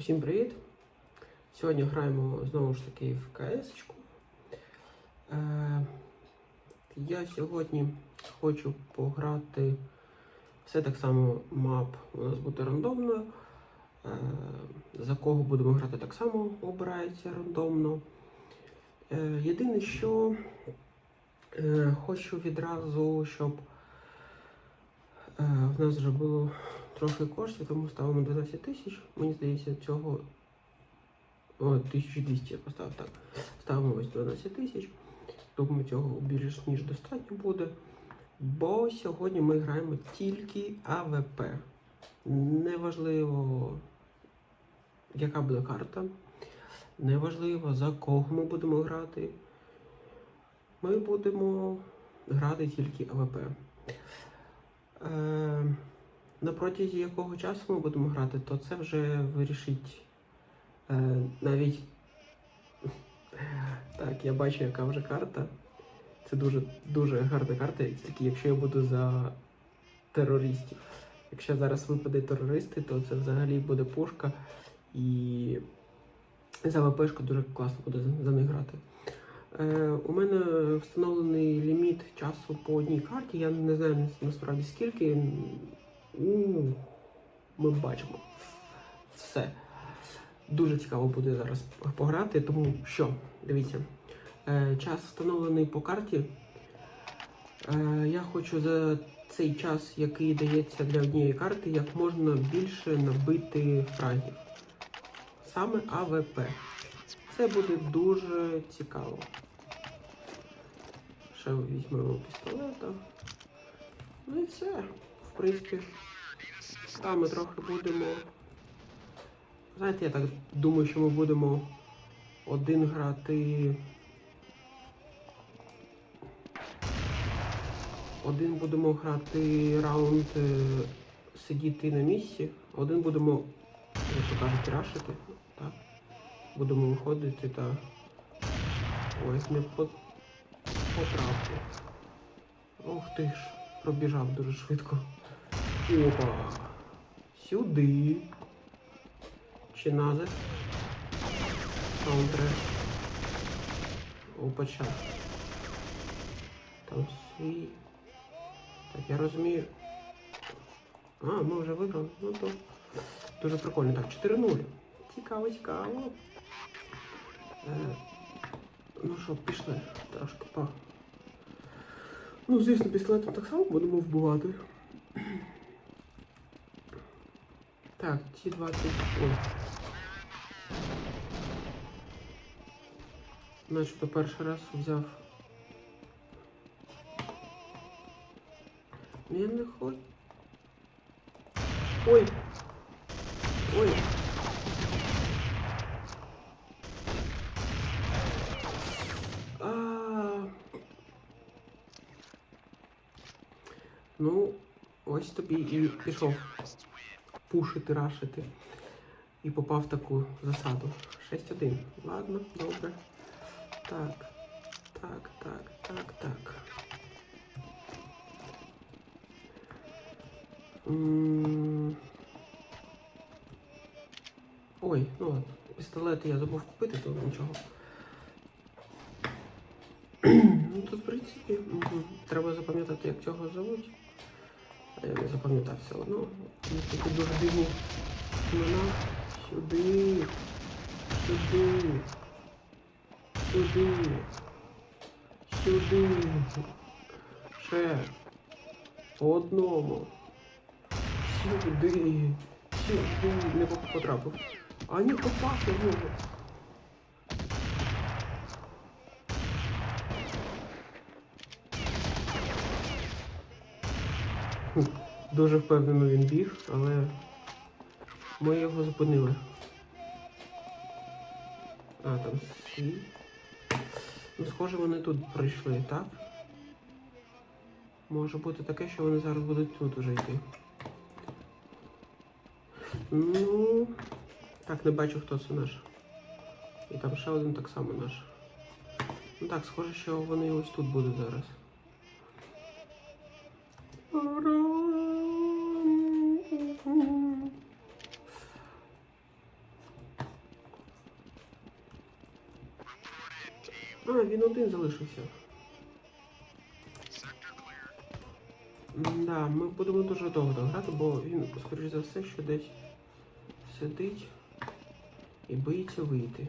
Усім привіт! Сьогодні граємо знову ж таки в КС. Е, я сьогодні хочу пограти все так само мап у нас буде рандомною. Е, за кого будемо грати так само обирається рандомно. Е, єдине, що хочу відразу, щоб в нас вже було трохи коштів, тому ставимо 12 тисяч. Мені здається, цього. О, 1200 я поставив так. Ставимо ось 12 тисяч. Думаю, цього більш ніж достатньо буде. Бо сьогодні ми граємо тільки АВП. Неважливо, яка буде карта. Неважливо, за кого ми будемо грати. Ми будемо грати тільки АВП. Е, на протязі якого часу ми будемо грати, то це вже вирішить е, навіть. Так, я бачу, яка вже карта. Це дуже дуже гарна карта, тільки якщо я буду за терористів. Якщо зараз випаде терористи, то це взагалі буде пушка і за ВПшку дуже класно буде за, них грати. Е, у мене встановлений ліміт часу по одній карті. Я не знаю насправді скільки. Ми бачимо. Все. Дуже цікаво буде зараз пограти, тому що, дивіться, е, час встановлений по карті. Е, я хочу за цей час, який дається для однієї карти, як можна більше набити фрагів. Саме АВП. Це буде дуже цікаво. Ще візьмемо пістолета. Ну і все. В принципі, там ми трохи будемо. Знаєте, я так думаю, що ми будемо один грати. Один будемо грати раунд е, сидіти на місці, один будемо, як то кажуть, рашити. Так. Будемо виходити та. Ой, не по... потрапив. Ох ти ж, пробіжав дуже швидко. Опа. Сюди. Чи назад? Саундтрек. Опача. Там свій. Так, я розумію. А, ми вже виграли. Ну то дуже прикольно. Так, 4-0. Цікаво, цікаво. Е, ну що, пішли трошки по. Ну, звісно, пістолетом так само будемо вбивати. Так, ті два тут. Ой. Начебто перший раз взяв. Я не хочу. Ой. Ой. А. Ну, ось тобі і пішов Пушити, рашити. І попав в таку засаду. 6-1. Ладно, добре. Так. Так, так, так, так. Ой, ну ладно. Пістолети я забув купити, то нічого. ну тут, в принципі, треба запам'ятати, як цього зовуть. Я не запам'ятав все одно. Вони такі дуже дивні імена. Сюди. Сюди. Сюди. Сюди. Ще. По одному. Сюди. Сюди. Не потрапив. А ні, попав в нього. Дуже впевнено він біг, але ми його зупинили. А, там свій. Ну, схоже, вони тут прийшли, так? Може бути таке, що вони зараз будуть тут уже йти. Ну. Так, не бачу, хто це наш. І там ще один так само наш. Ну так, схоже, що вони ось тут будуть зараз. А, він один залишився. Да, ми будемо дуже довго грати, бо він, скоріш за все, що десь сидить і боїться вийти.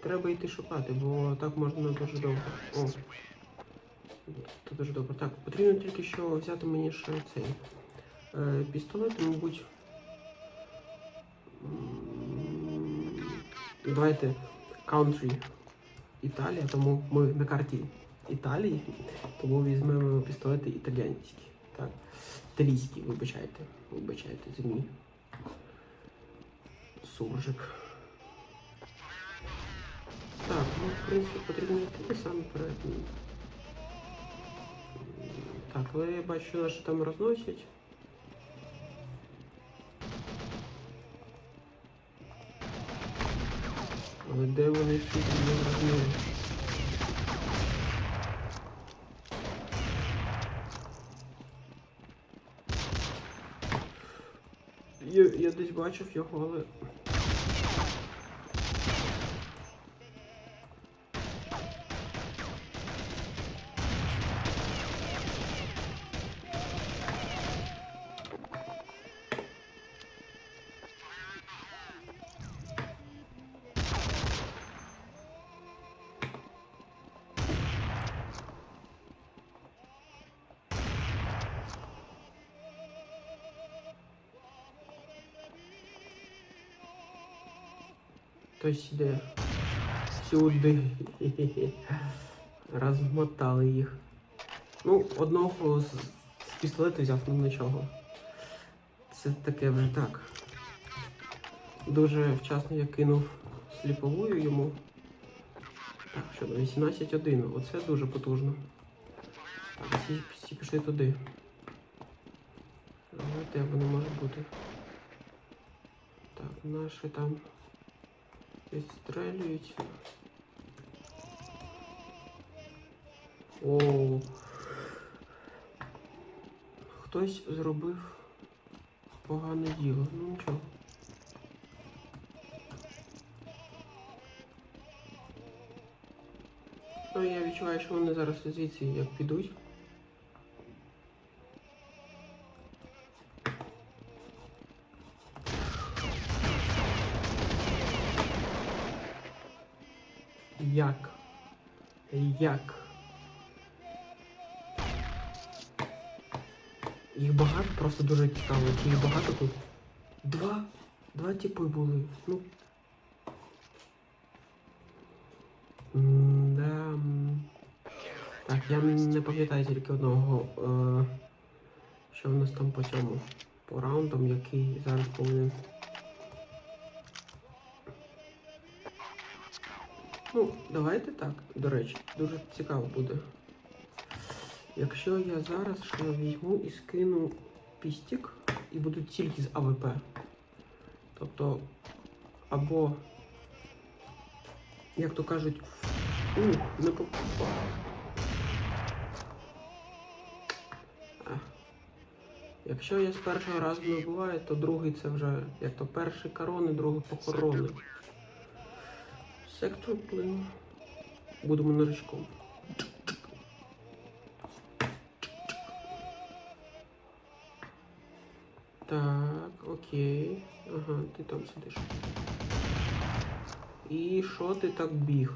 Треба йти шукати, бо так можна дуже довго. О. Це дуже добре. Так, потрібно тільки що взяти мені ще цей е, пістолет, мабуть. Давайте country Італія, тому ми на карті Італії, тому візьмемо пістолети італійські. Так. Італійські, вибачайте. Вибачайте, мій суржик. Так, ну в принципі потрібно йти саме перед. Так, але я бачу, наші там розносять. Але де вони всі не зрозуміло. Я, я десь бачив його, але. Хтось іде сюди. Розмотали їх. Ну, одного з, з пістолету взяв, ну нічого. Це таке вже так. Дуже вчасно я кинув сліповую йому. Так, що на 18-1. Оце дуже потужно. Так, всі, всі пішли туди. Де вони можуть бути? Так, наші там відстрелюють. О. Хтось зробив погане діло. Ну нічого. Ну, я відчуваю, що вони зараз звідси як підуть. Як? Їх багато, просто дуже цікаво, чи їх багато тут. Два. Два типи були. Ну. Да. Так, я не пам'ятаю тільки одного. Е, що в нас там по цьому? По раундам, який зараз повинен. Ну, давайте так, до речі, дуже цікаво буде. Якщо я зараз ще візьму і скину пістік і буду тільки з АВП. Тобто, або, як то кажуть, ух, не попав. Якщо я з першого разу не вбиваю, то другий це вже як то перший корони, другий похорони. Сектор, блин. Будемо ножичком. Так, окей. Ага, ти там сидиш. І що ти так біг?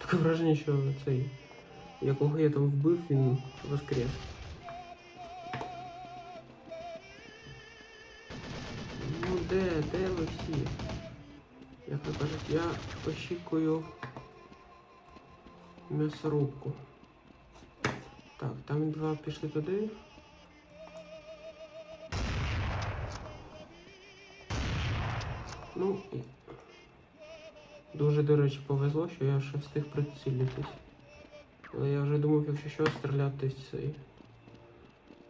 Таке враження, що цей, якого я там вбив, він воскрес. Ну де, де ви всі? Як кажуть, я очікую м'ясорубку. Так, там два пішли туди. Ну дуже, до речі, повезло, що я ще встиг прицілитись. Але я вже думав, якщо що, стріляти в цей.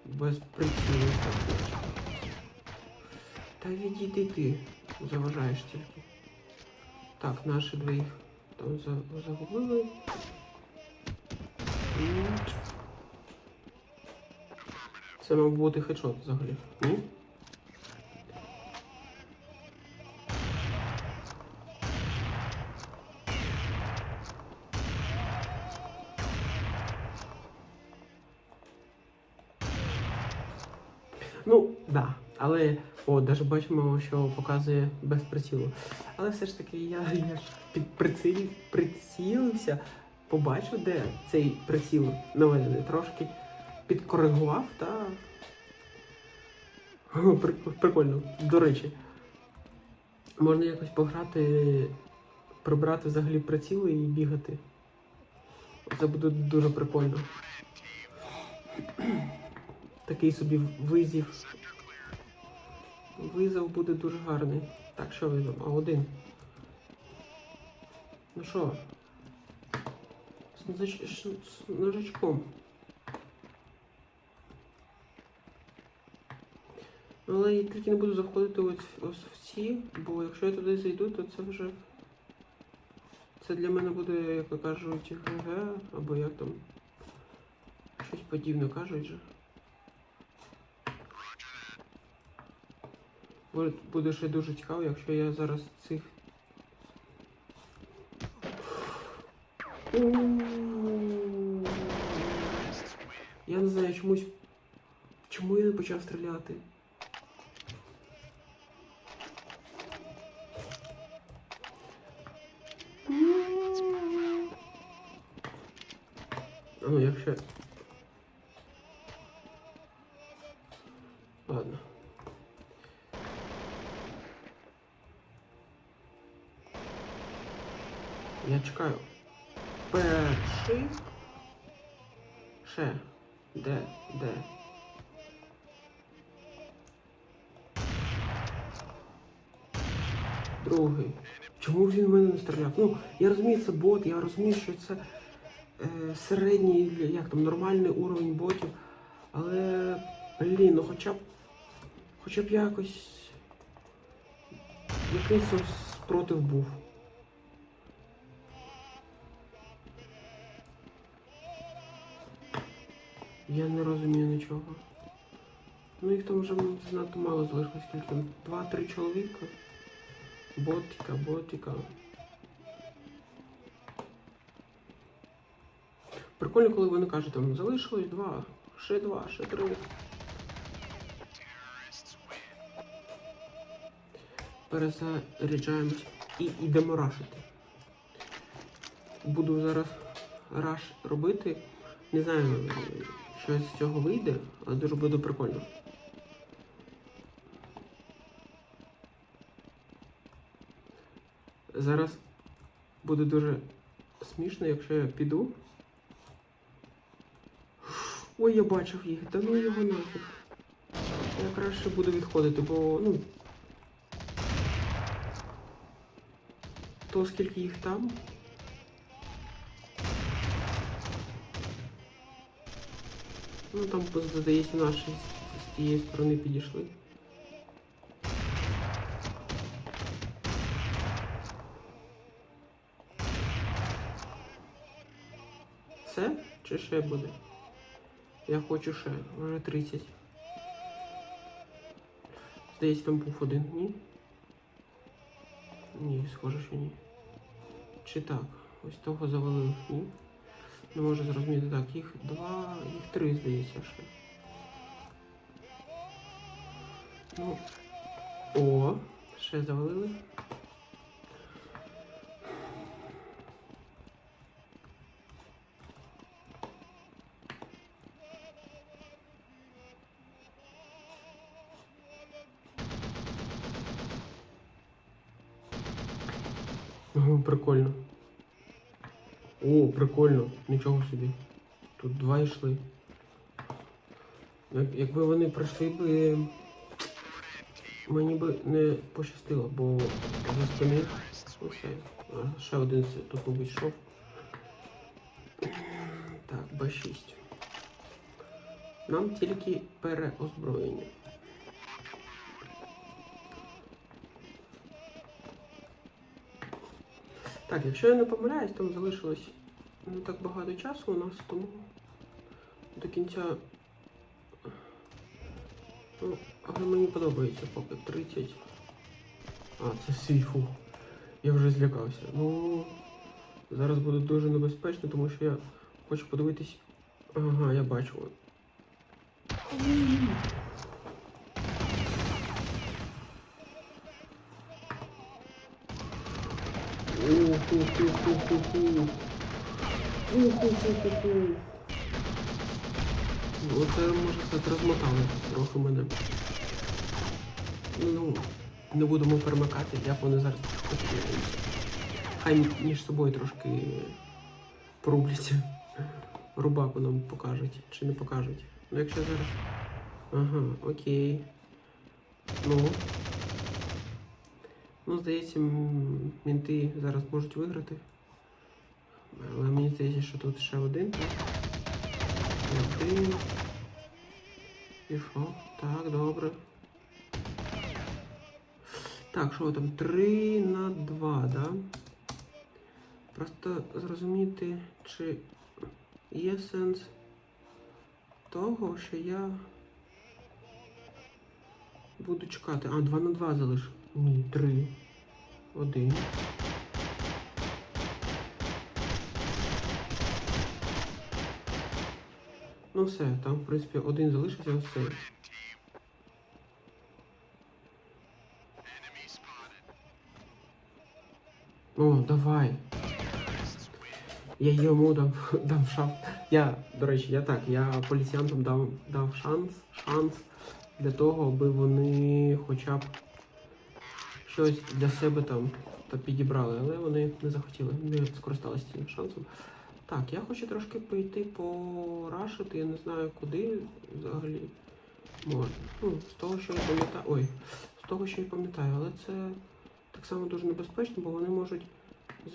Без прицілу так. Та відійди ти, заважаєш тільки. Так, наші двоїх там загубили. Це мав бути хедшот взагалі. Ні? Ну, да, але о, навіть бачимо, що показує без прицілу. Але все ж таки я, я під приціл, прицілився, побачив, де цей приціл наведений, трошки підкоригував та. Прикольно, до речі. Можна якось пограти, прибрати взагалі приціли і бігати. Це буде дуже прикольно. Такий собі визів. Визов буде дуже гарний. Так, що ви? А один. Ну що? З. Ну, Але я тільки не буду заходити ось, в ці, бо якщо я туди зайду, то це вже. Це для мене буде, як кажуть, ГГ, або як там. Щось подібне кажуть же. Буде, ще дуже цікаво, якщо я зараз цих. Я не знаю чомусь. Чому я не почав стріляти? Ну, якщо. Чекаю. Перший. Ще. Де? Де? Другий. Чому він в мене не стріляв? Ну, я розумію, це бот, я розумію, що це е, середній, як там, нормальний уровень ботів. Але, блін, ну хоча б. Хоча б якось. Якийсь спротив був. Я не розумію нічого. Ну їх там вже занадто мало залишилось, скільки там? Два-три чоловіка. Ботика, ботика. Прикольно, коли вони кажуть, там залишилось два, ще два, ще три. Перезаряджаємось і йдемо рашити. Буду зараз раш робити. Не знаю, що з цього вийде, але дуже буде прикольно. Зараз буде дуже смішно, якщо я піду. Ой, я бачив їх, та ну його нафіг. Я краще буду відходити, бо, ну. То скільки їх там. Ну там, здається, наші з- тієї сторони підійшли. Все? Чи ще буде? Я хочу ще, вже 30. Здається, там був один, ні? Ні, схоже, що ні. Чи так? Ось того завалив, ні? Не можу зрозуміти так, їх два, їх три, здається, ще. Ну. О, ще завалили. Прикольно. О, прикольно, нічого собі. Тут два йшли. Як, якби вони пройшли би. Мені би не пощастило, бо за спини. Ще один тут, мабуть, йшов. Так, Б6. Нам тільки переозброєння. Так, якщо я не помиляюсь, там залишилось не так багато часу у нас, тому до кінця. Ну, але мені подобається поки 30. А, це сейфу. Я вже злякався. Ну, зараз буде дуже небезпечно, тому що я хочу подивитись. Ага, я бачу. Оце, можна сказати, розмотали трохи мене. Ну, не будемо перемикати, як вони зараз постріляються. Хай між собою трошки порубляться. Рубаку нам покажуть чи не покажуть. Ну якщо зараз. Ага, окей. Ну. Ну, здається, мінти зараз можуть виграти. Але мені здається, що тут ще один. Так? Один. Пішов. Так, добре. Так, що там? 3 на 2, да? Просто зрозуміти, чи є сенс того, що я буду чекати. А, 2 на 2 залиш. Ні, 3. 1. Ну все, там, в принципі, один залишився цей. О, давай. Я йому дав, дав шанс. Я, до речі, я так, я поліціянтам дав, дав шанс, шанс для того, аби вони хоча б щось для себе там та підібрали, але вони не захотіли, не скористалися цим шансом. Так, я хочу трошки пойти порашити, я не знаю куди взагалі можна. Ну, з того, що я пам'ятаю. Ой, з того, що я пам'ятаю, але це так само дуже небезпечно, бо вони можуть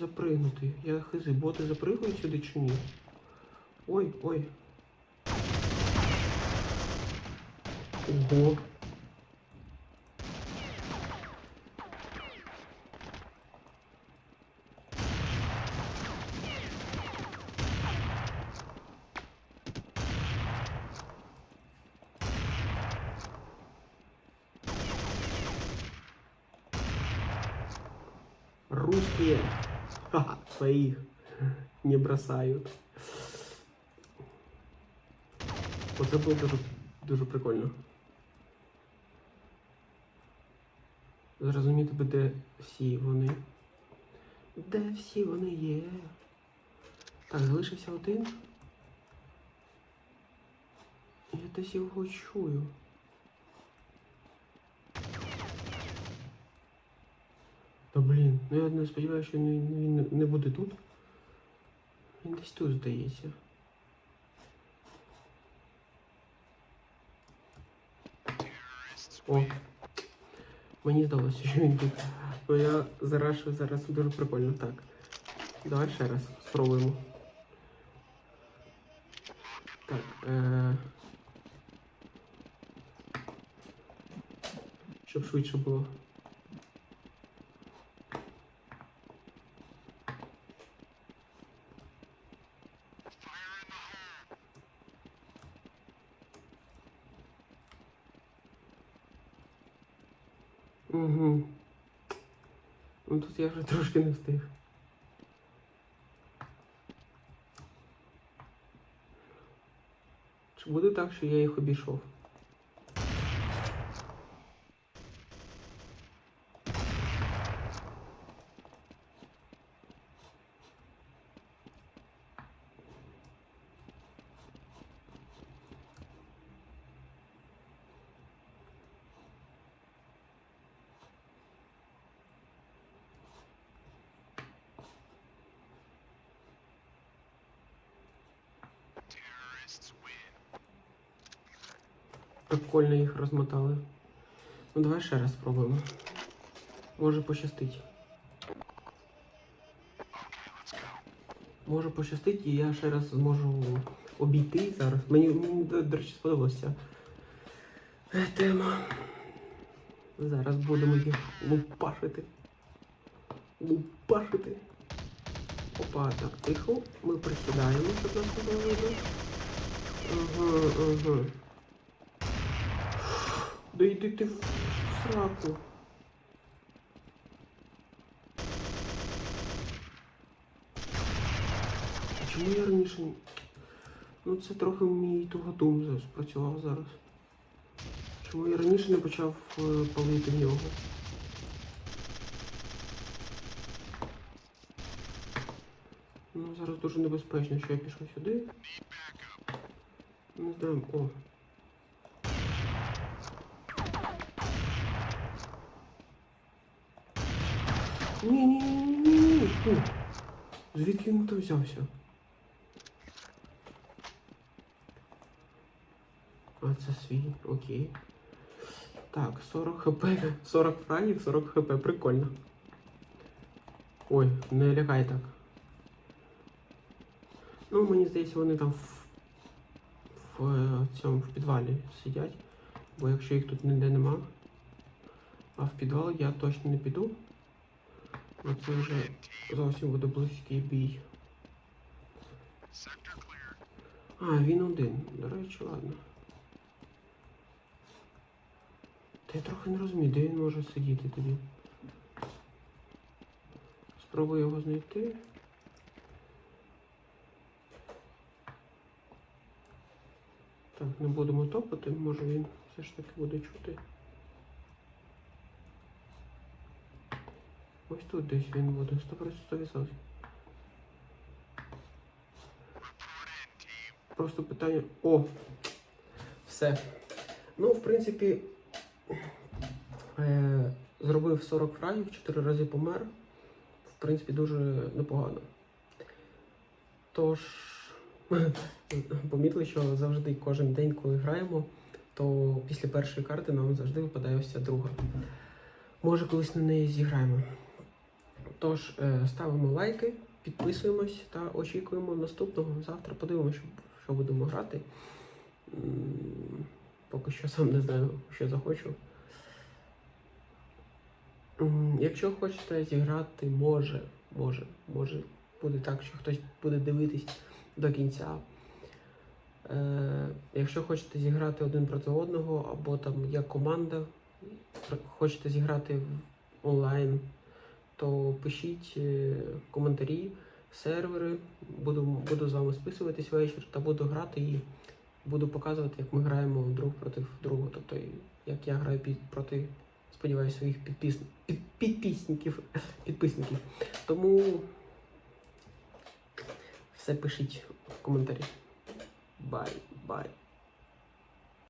запригнути. Я хизи, боти запригують сюди чи ні? Ой, ой. Ого. Своих не бросают. Оце було дуже, дуже прикольно. Зрозуміти би, де всі вони. Де всі вони є? Так, залишився один. Я десь його чую. Та блін, ну я не сподіваюся, що він, не- буде тут. Він десь тут здається. О! Мені здалося, що він тут. Ну я зарашу зараз дуже прикольно. Так. Давай ще раз спробуємо. Так. Е... Щоб швидше було. Угу. Ну тут я вже трошки не встиг. Чи буде так, що я їх обійшов? Прикольно їх розмотали. Ну давай ще раз спробуємо. Може пощастить. Може пощастить і я ще раз зможу обійти зараз. Мені, до, до речі, сподобалася е, тема. Зараз будемо їх лупашити. Лупашити. Опа, так, тихо. Ми присідаємо, щоб нас не було видно. Ага. Да йди ти в сраку. Чому я раніше? Ну це трохи мій тугодум спрацював зараз. Чому я раніше не почав е, палити в нього? Ну, зараз дуже небезпечно, що я пішов сюди. Не знаю, о. Ні, ні, ні. Звідки він там взявся? А це свій, окей. Так, 40 хп, 40 фрагів, 40 хп, прикольно. Ой, не лякай так. Ну, мені здається, вони там в, в е, цьому в підвалі сидять. Бо якщо їх тут ніде нема, а в підвал я точно не піду. А це вже зовсім буде близький бій. А, він один. До речі, ладно. Та я трохи не розумію, де він може сидіти тоді. Спробую його знайти. Так, не будемо топати, може він все ж таки буде чути. Ось тут десь він буде 100%. Просто питання. О! Все. Ну, в принципі, е, зробив 40 фрагів, 4 рази помер. В принципі, дуже непогано. Тож, помітили, що завжди кожен день, коли граємо, то після першої карти нам завжди випадає ось ця друга. Може, колись на неї зіграємо. Тож, е, ставимо лайки, підписуємось та очікуємо наступного. Завтра подивимося, що, будемо грати. Поки що сам не знаю, що захочу. Якщо хочете зіграти, може, може, може буде так, що хтось буде дивитись до кінця. Е, якщо хочете зіграти один проти одного, або там як команда, хочете зіграти онлайн, то пишіть е, коментарі, сервери, буду, буду з вами списуватись вечір та буду грати і буду показувати, як ми граємо друг проти другого. Тобто, як я граю під, проти, сподіваюся, своїх підпис, під, підписників, підписників. Тому все пишіть в коментарі. Бай, бай.